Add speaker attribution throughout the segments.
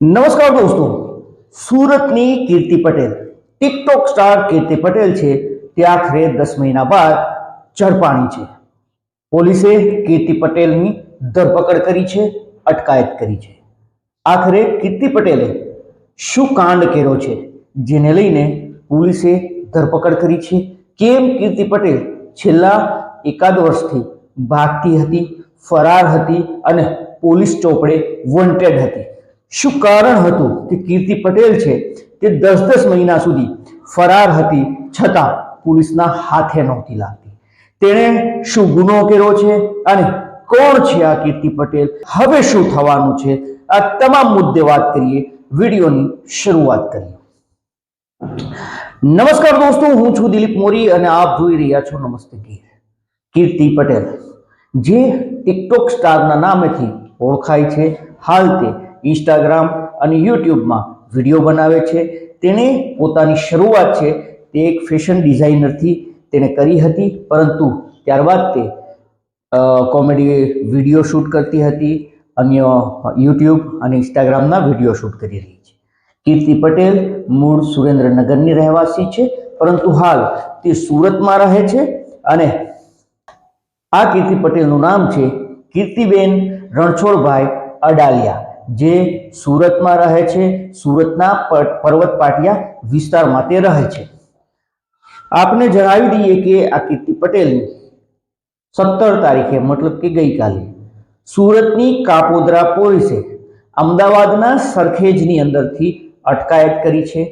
Speaker 1: નમસ્કાર દોસ્તો, સુરતની કીર્તિ પટેલ ટિકટોક સ્ટાર કીર્તિ પટેલ છે, તે આખરે દસ મહિના બાદ ઝડપાણી છે. પોલીસે કીર્તિ પટેલની ધરપકડ કરી છે, અટકાયત કરી છે. આખરે કીર્તિ પટેલે શું કાંડ કર્યો છે, જેને લઈને પોલીસે ધરપકડ કરી છે? કેમ કીર્તિ પટેલ છેલ્લા એકાદ વર્ષથી ભાગતી હતી, ફરાર હતી અને પોલીસ ચોપડે વોન્ટેડ હતી? શું કારણ હતું કે કીર્તિ પટેલ છે તે દસ દસ મહિના સુધી ફરાર હતી છતાં પોલીસના હાથે નહોતી લાગતી. તેણે શું ગુનો કર્યો છે અને કોણ છે આ કીર્તિ પટેલ? હવે શું થવાનું છે? આ તમામ મુદ્દે વાત કરીએ, વિડીયોની શરૂઆત કરીએ. નમસ્કાર દોસ્તો, હું છું દિલીપ મોરી અને આપ જોઈ રહ્યા છો નમસ્તે ગીર કીર્તિ પટેલ, જે ટિકટોક સ્ટારના નામેથી ઓળખાય છે, હાલ તે ઇન્સ્ટાગ્રામ અને યુટ્યુબમાં વીડિયો બનાવે છે. તેણે પોતાની શરૂઆત છે તે એક ફેશન ડિઝાઇનરથી તેણે કરી હતી, પરંતુ ત્યારબાદ તે કોમેડી વીડિયો શૂટ કરતી હતી, અન્ય યુટ્યુબ અને ઇન્સ્ટાગ્રામના વીડિયો શૂટ કરી રહી છે. કીર્તિ પટેલ મૂળ સુરેન્દ્રનગરની રહેવાસી છે, પરંતુ હાલ તે સુરતમાં રહે છે અને આ કીર્તિ પટેલનું નામ છે કીર્તિબેન રણછોડભાઈ અડાલિયા. જે સુરતમાં રહે છે, સુરતના પર્વત પાટિયા વિસ્તારમાં તે રહે છે. આપને જણાવી દઈએ કે આ કીર્તિ પટેલની સત્તર તારીખે, મતલબ કે ગઈકાલે, સુરતની કાપોદરા પોલીસે અમદાવાદના સરખેજની અંદરથી અટકાયત કરી છે.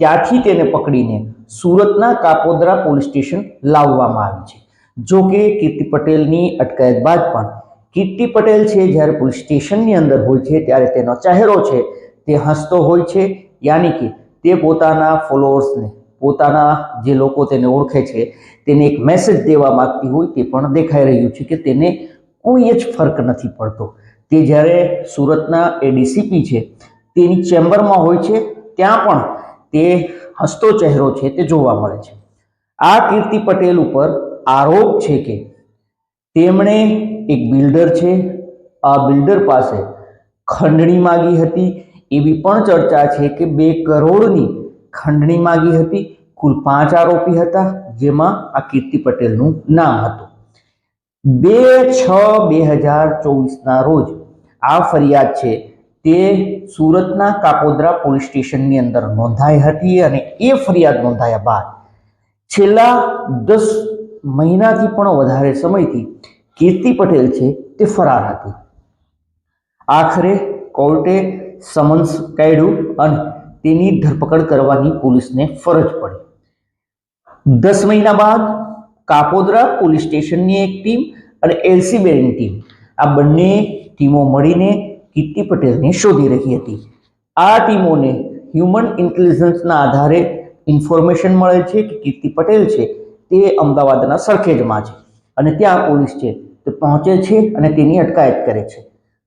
Speaker 1: ત્યાંથી તેને પકડીને સુરતના કાપોદરા પોલીસ સ્ટેશન લાવવામાં આવી છે. જો કે કીર્તિ પટેલની અટકાયત બાદ પણ કીર્તિ પટેલ છે, જ્યારે પોલીસ સ્ટેશનની અંદર હોય છે, ત્યારે તેનો ચહેરો છે, તે હસતો હોય છે, યાની કે તે પોતાના ફોલોઅર્સને, પોતાના જે લોકો તેને ઓળખે છે, તેને એક મેસેજ દેવા માગતી હોય તે પણ દેખાઈ રહ્યું છે કે તેને કોઈ જ ફરક નથી પડતો. તે જ્યારે સુરતના એ ડીસીપી છે, તેની ચેમ્બરમાં હોય છે, ત્યાં પણ તે હસતો ચહેરો છે, તે જોવા મળે છે. આ કીર્તિ પટેલ ઉપર આરોપ છે કે તેમણે એક બિલ્ડર છે. આ બિલ્ડર પાસે ખંડણી માગી હતી. એવી પણ ચર્ચા છે કે બે કરોડની ખંડણી માગી હતી. કુલ પાંચ આરોપી હતા, જેમાં આ કીર્તિ પટેલનું નામ હતું. બે છ બે હજાર ચોવીસના રોજ આ ફરિયાદ છે તે સુરતના કાપોદ્રા પોલીસ સ્ટેશનની અંદર નોંધાઈ હતી અને એ ફરિયાદ નોંધાયા બાદ છેલ્લા દસ મહિનાથી પણ વધારે સમયથી કીર્તિ પટેલ છે તે ફરાર હતી. આખરે કોર્ટે સમન્સ કાઢ્યું અને તેની ધરપકડ કરવાની પોલીસને ફરજ પડી. દસ મહિના બાદ કાપોદરા પોલીસ સ્ટેશનની એક ટીમ અને એલસીબીની ટીમ, આ બંને ટીમો મળીને કીર્તિ પટેલને શોધી રહી હતી. આ ટીમોને હ્યુમન ઇન્ટેલિજન્સના આધારે ઇન્ફોર્મેશન મળે છે કે કીર્તિ પટેલ છે તે અમદાવાદના સરખેજમાં છે. અને ત્યાં પોલીસ છે. તે પહોંચે છે અને તેની અટકાયત કરે છે.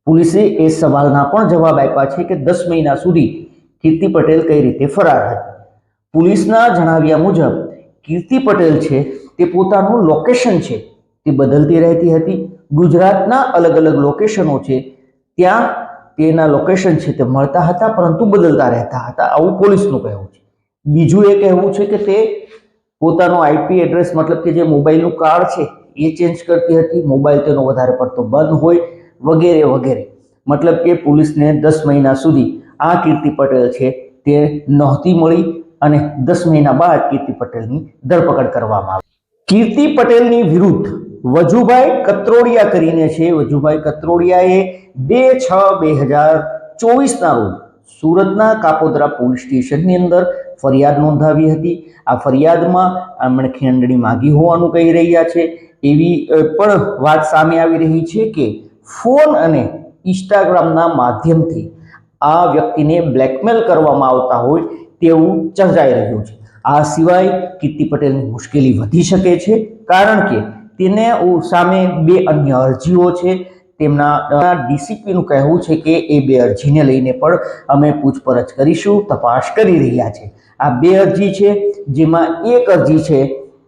Speaker 1: પોલીસે એ સવાલના પણ જવાબ આપ્યા છે કે દસ મહિના સુધી કીર્તિ પટેલ કઈ રીતે ફરાર હતી. પોલીસના જણાવ્યા મુજબ, કીર્તિ પટેલ છે તે પોતાનું લોકેશન છે. તે બદલતી રહેતી હતી. ગુજરાતના અલગ અલગ લોકેશનો છે. ત્યાં તેના લોકેશન છે તે મળતા હતા, પરંતુ બદલતા રહેતા હતા. આવું પોલીસનું કહેવું છે. બીજું એ કહેવું છે કે તે પોતાનો આઈપી એડ્રેસ મતલબ કે જે મોબાઈલનું કાર્ડ છે એ ચેન્જ કરતી હતી. મોબાઈલ તેનો વધારે પડતો બંધ હોય વગેરે વગેરે. મતલબ કે પોલીસને દસ મહિના સુધી આ કીર્તિ પટેલ છે તે નહોતી મળી અને દસ મહિના બાદ કીર્તિ પટેલની ધરપકડ કરવામાં આવી. કીર્તિ પટેલની વિરુદ્ધ વજુભાઈ કત્રોડિયા કરીને છે. વજુભાઈ કત્રોડિયાએ બે છ બે હજાર ચોવીસના રોજ સુરતના કાપોદરા પોલીસ સ્ટેશનની અંદર ફરિયાદ નોંધાવી હતી. આ ફરિયાદમાં એમણે ખંડણી માગી હોવાનું કહી રહ્યા છે. એવી પણ વાત સામે આવી રહી છે કે ફોન અને ઇન્સ્ટાગ્રામના માધ્યમથી આ વ્યક્તિને બ્લેકમેલ કરવામાં આવતા હોય તેવું ચર્ચાઈ રહ્યું છે. આ સિવાય કીર્તિ પટેલની મુશ્કેલી વધી શકે છે કારણ કે તેને સામે બે અન્ય અરજીઓ છે. તેમના ડીસીપીનું કહેવું છે કે એ બે અરજીને લઈને પણ અમે પૂછપરછ કરીશું, તપાસ કરી રહ્યા છે. આ બે અરજી છે, જેમાં એક અરજી છે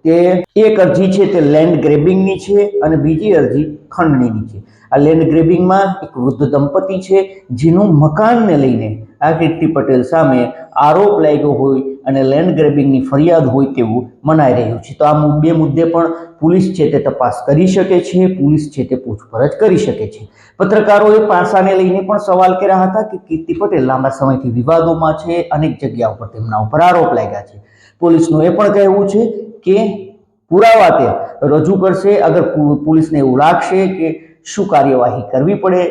Speaker 1: કે એક અરજી છે તે લેન્ડ ગ્રેબિંગની છે અને બીજી અરજી ખંડણીની છે. આ લેન્ડ ગ્રેબિંગમાં એક વૃદ્ધ દંપતી છે જેનું મકાનને લઈને આ કીર્તિ પટેલ સામે આરોપ લાગ્યો હોય અને લેન્ડ ગ્રેબિંગની ફરિયાદ હોય તેવું મનાઈ રહ્યું છે. તો આ બે મુદ્દે પણ પોલીસ છે તે તપાસ કરી શકે છે, પોલીસ છે તે પૂછપરછ કરી શકે છે. પત્રકારોએ પાસાને લઈને પણ સવાલ કર્યા હતા કે કીર્તિ પટેલ લાંબા સમયથી વિવાદોમાં છે, અનેક જગ્યા ઉપર તેમના ઉપર આરોપ લાગ્યા છે. પોલીસનું એ પણ કહેવું છે કે પુરાવા તે રજૂ કરશે, અગર પોલીસને એવું લાગશે કે શું કાર્યવાહી કરવી પડે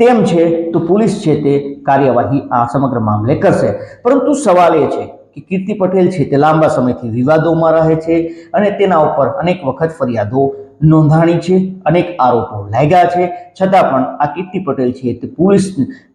Speaker 1: તેમ છે, તો પોલીસ છે તે કાર્યવાહી આ સમગ્ર મામલે કરશે. પરંતુ સવાલ એ છે કે કીર્તિ પટેલ છે તે લાંબા સમયથી વિવાદોમાં રહે છે અને તેના ઉપર અનેક વખત ફરિયાદો નોંધાણી છે, અનેક આરોપો લાગ્યા છે. છતાં પણ આ કીર્તિ પટેલ છે તે પોલીસ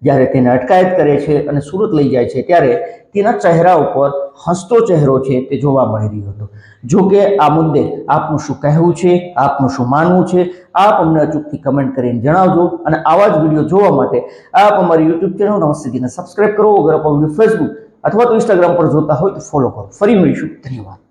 Speaker 1: જ્યારે તેને અટકાયત કરે છે અને સુરત લઈ જાય છે, ત્યારે તેના ચહેરા ઉપર હસતો ચહેરો છે તે જોવા મળી રહ્યો હતો. જો કે આ મુદ્દે આપનું શું કહેવું છે, આપનું શું માનવું છે, આપ અમને અચૂકથી કમેન્ટ કરીને જણાવજો અને આવા જ વીડિયો જોવા માટે આપ અમારી યુટ્યુબ ચેનલ નમસ્તે સબસ્ક્રાઇબ કરો. અગર આપણું ફેસબુક અથવા તો ઇન્સ્ટાગ્રામ પર જોતા હોય તો ફોલો કરો. ફરી મળીશું. ધન્યવાદ.